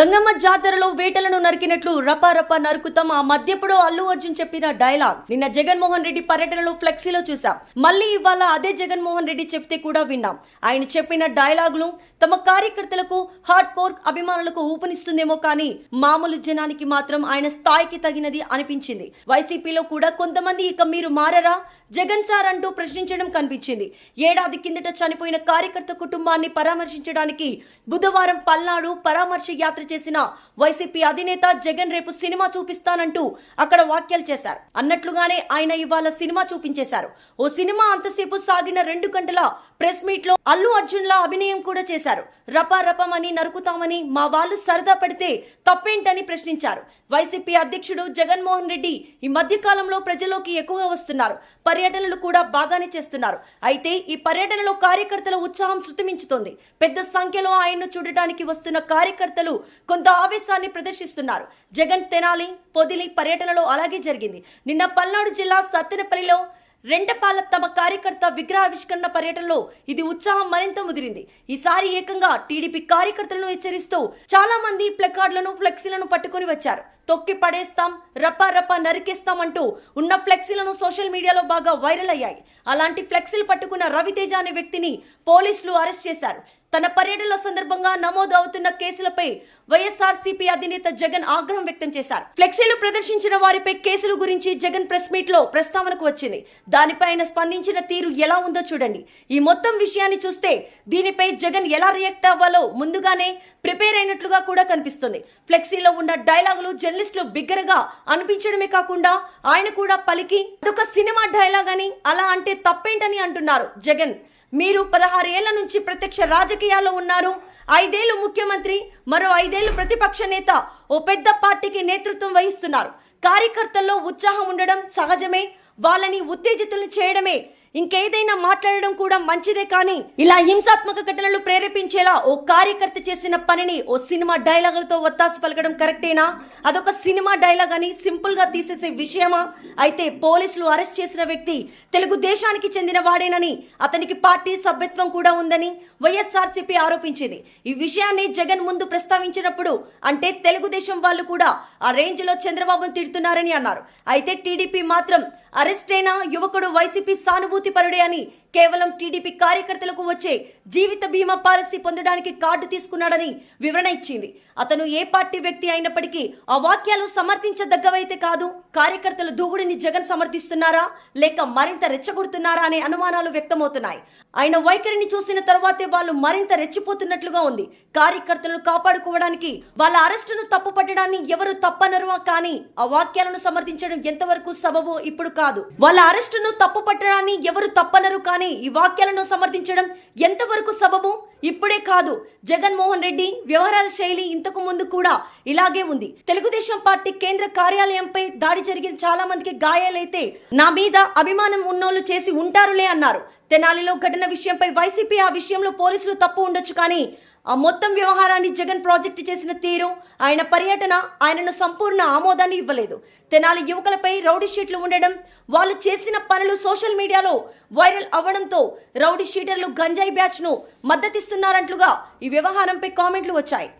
గంగమ్మ జాతరలో వేటలను నరికినట్లు రపారపా నరుకుతాం. ఆ మధ్యప్పుడు అల్లు అర్జున్ చెప్పిన డైలాగ్. నిన్న జగన్మోహన్ రెడ్డి పర్యటనలో ఫ్లెక్సీలో చూసాం మళ్ళీ ఇవాళ అదే జగన్మోహన్ రెడ్డి చెప్తే కూడా విన్నాం. ఆయన చెప్పిన డైలాగులు తమ కార్యకర్తలకు హార్డ్ కోర్ అభిమానులకు ఊపనిస్తుందేమో కానీ మామూలు జనానికి మాత్రం ఆయన స్థాయికి తగినది అనిపించింది. వైసీపీలో కూడా కొంతమంది ఇక మీరు మారరా? జగన్ సార్ అంటూ ప్రశ్నించడం కనిపించింది. ఏడాది కిందట చనిపోయిన కార్యకర్త కుటుంబాన్ని పరామర్శించడానికి బుధవారం పల్నాడు పరామర్శ యాత్ర చేసిన వైసీపీ అధినేత జగన్ రేపు సినిమా చూపిస్తానంటూ అక్కడ వ్యాఖ్యలు చేశారు. అన్నట్లుగానే ఆయన ఇవాళ సినిమా చూపించేశారు. ఓ సినిమా అంతసేపు సాగిన రెండు గంటల ప్రెస్ మీట్లో అల్లు అర్జున్ లా అభినయం కూడా చేశారు. రపా రపమని నరుకుతామని మా వాళ్ళు సరదా పడితే తప్పేంటని ప్రశ్నించారు. వైసీపీ అధ్యక్షుడు జగన్మోహన్ రెడ్డి ఈ మధ్య కాలంలో ప్రజలోకి ఎక్కువగా వస్తున్నారు. పర్యటనలు కూడా బాగానే చేస్తున్నారు. అయితే ఈ పర్యటనలో కార్యకర్తల ఉత్సాహం శృతిమించుతోంది. పెద్ద సంఖ్యలో ఆయన్ను చూడటానికి వస్తున్న కార్యకర్తలు కొంత ఆవేశాన్ని ప్రదర్శిస్తున్నారు. జగన్ తెనాలి పొదిలి పర్యటనలో అలాగే జరిగింది. నిన్న పల్నాడు జిల్లా సత్తెనపల్లిలో రెండపాల తమ కార్యకర్త విగ్రహావిష్కరణ పర్యటనలో ఇది ఉత్సాహం మరింత ముదిరింది. ఈసారి ఏకంగా టీడీపీ కార్యకర్తలను హెచ్చరిస్తూ చాలా మంది ప్లకార్డులను ఫ్లెక్సీలను పట్టుకొని వచ్చారు. తొక్కి పడేస్తాం రప్ప రపా నరికేస్తాం అంటూ ఉన్న ఫ్లెక్సీలను సోషల్ మీడియాలో బాగా వైరల్ అయ్యాయి. అలాంటి ఫ్లెక్సీలు పట్టుకున్న రవితేజ అనే వ్యక్తిని పోలీసులు అరెస్ట్ చేశారు. తన పర్యటనల సందర్భంగా నమోదు అవుతున్న కేసులపై వైఎస్ఆర్సీపీ అధినేత జగన్ ఆగ్రహం వ్యక్తం చేశారు. ఫ్లెక్సీలు ప్రదర్శించిన వారిపై కేసుల గురించి జగన్ ప్రెస్ మీట్లో ప్రస్తావనకు వచ్చింది. దానిపై ఆయన స్పందించిన తీరు ఎలా ఉందో చూడండి. ఈ మొత్తం విషయాన్ని చూస్తే దీనిపై జగన్ ఎలా రియాక్ట్ అవ్వాలో ముందుగానే ప్రిపేర్ అయినట్లుగా కూడా కనిపిస్తుంది. ఫ్లెక్సీలో ఉన్న డైలాగులు జర్నలిస్టులు బిగ్గరగా అనిపించడమే కాకుండా ఆయన కూడా పలికి అదొక సినిమా డైలాగ్ అని అలా అంటే తప్పేంటని అంటున్నారు జగన్. మీరు పదహారు ఏళ్ళ నుంచి ప్రత్యక్ష రాజకీయాల్లో ఉన్నారు. ఐదేళ్ళు ముఖ్యమంత్రి మరో ఐదేళ్ళు ప్రతిపక్ష నేత. ఓ పెద్ద పార్టీకి నేతృత్వం వహిస్తున్నారు. కార్యకర్తల్లో ఉత్సాహం ఉండడం సహజమే. వాళ్ళని ఉత్తేజితులు చేయడమే. ఇంకేదైనా మాట్లాడడం కూడా మంచిదే కానీ ఇలా హింసాత్మక ఘటనలు ప్రేరేపించేలా ఓ కార్యకర్త చేసిన పనిని ఓ సినిమా డైలాగులతో ఒత్తాసు పలకడం కరెక్టేనా? అదొక సినిమా డైలాగ్ అని సింపుల్గా తీసేసే విషయమా? అయితే పోలీసులు అరెస్ట్ చేసిన వ్యక్తి తెలుగుదేశానికి చెందిన వాడేనని అతనికి పార్టీ సభ్యత్వం కూడా ఉందని వైఎస్ఆర్సీపీ ఆరోపించింది. ఈ విషయాన్ని జగన్ ముందు ప్రస్తావించినప్పుడు అంటే తెలుగుదేశం వాళ్ళు కూడా ఆ రేంజ్లో చంద్రబాబును తిడుతున్నారని అన్నారు. అయితే టీడీపీ మాత్రం అరెస్టైన యువకుడు వైసీపీ సానుభూతి పరుడే అని కేవలం టీడీపీ కార్యకర్తలకు వచ్చే జీవిత బీమా పాలసీ పొందడానికి కార్డు తీసుకున్నాడని వివరణ ఇచ్చింది. అతను ఏ పార్టీ వ్యక్తి అయినప్పటికీ ఆ వాక్యాలు సమర్థించదగ్గవైతే కాదు కార్యకర్తల దూకుడిని జగన్ సమర్థిస్తున్నారా లేక మరింత రెచ్చగొడుతున్నారా అనే అనుమానాలు వ్యక్తమవుతున్నాయి. ఆయన వైఖరిని చూసిన తర్వాతే వాళ్ళు మరింత రెచ్చిపోతున్నట్లుగా ఉంది. కార్యకర్తలను కాపాడుకోవడానికి వాళ్ళ అరెస్టును తప్పు పట్టడాన్ని ఎవరు తప్పనరు కానీ ఆ వాక్యాలను సమర్థించడం ఎంతవరకు సబబు ఇప్పుడు కాదు. వాళ్ళ అరెస్టును తప్పు పట్టడాన్ని ఎవరు తప్పనరు కానీ ఈ వాక్యాలను సమర్థించడం ఎంతవరకు సబబు? ఇప్పుడే కాదు. జగన్మోహన్ రెడ్డి వ్యవహారాల శైలి ఇంతకు ముందు కూడా ఇలాగే ఉంది. తెలుగుదేశం పార్టీ కేంద్ర కార్యాలయంపై దాడి జరిగిన చాలా మందికి గాయాలైతే నా మీద అభిమానం ఉన్నోళ్ళు చేసి ఉంటారులే అన్నారు. తెనాలిలో ఘటన విషయంపై వైసీపీ ఆ విషయంలో పోలీసులు తప్పు ఉండొచ్చు కానీ ఆ మొత్తం వ్యవహారాన్ని జగన్ ప్రాజెక్టు చేసిన తీరు ఆయన పర్యటన ఆయనను సంపూర్ణ ఆమోదాన్ని ఇవ్వలేదు. తెనాలి యువకులపై రౌడీ షీట్లు ఉండడం వాళ్ళు చేసిన పనులు సోషల్ మీడియాలో వైరల్ అవ్వడంతో రౌడీ షీటర్లు గంజాయి బ్యాచ్ను మద్దతిస్తున్నారంట్లుగా ఈ వ్యవహారంపై కామెంట్లు వచ్చాయి.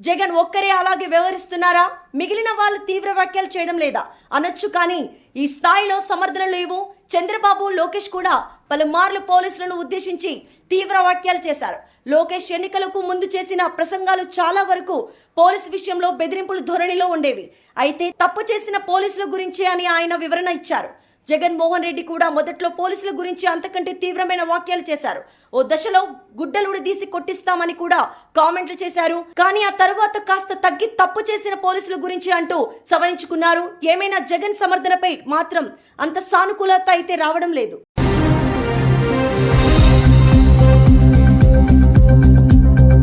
జగన్ ఒక్కరే అలాగే వ్యవహరిస్తున్నారా? మిగిలిన వాళ్ళు తీవ్ర వ్యాఖ్యలు చేయడం లేదా? అనొచ్చు కానీ ఈ స్థాయిలో సమర్థనలు లేవు. చంద్రబాబు లోకేష్ కూడా పలుమార్లు పోలీసులను ఉద్దేశించి తీవ్ర వ్యాఖ్యలు చేశారు. లోకేష్ ఎన్నికలకు ముందు చేసిన ప్రసంగాలు చాలా వరకు పోలీసు విషయంలో బెదిరింపుల ధోరణిలో ఉండేవి. అయితే తప్పు చేసిన పోలీసుల గురించి అని ఆయన వివరణ ఇచ్చారు. జగన్మోహన్ రెడ్డి కూడా మొదట్లో పోలీసుల గురించి అంతకంటే తీవ్రమైన వ్యాఖ్యలు చేశారు. ఓ దశలో గుడ్డలు తీసి కొట్టిస్తామని కూడా కామెంట్లు చేశారు. కానీ ఆ తర్వాత కాస్త తగ్గి తప్పు చేసిన పోలీసుల గురించి అంటూ సవరించుకున్నారు. ఏమైనా జగన్ సమర్థనపై మాత్రం అంత సానుకూలత అయితే రావడం లేదు.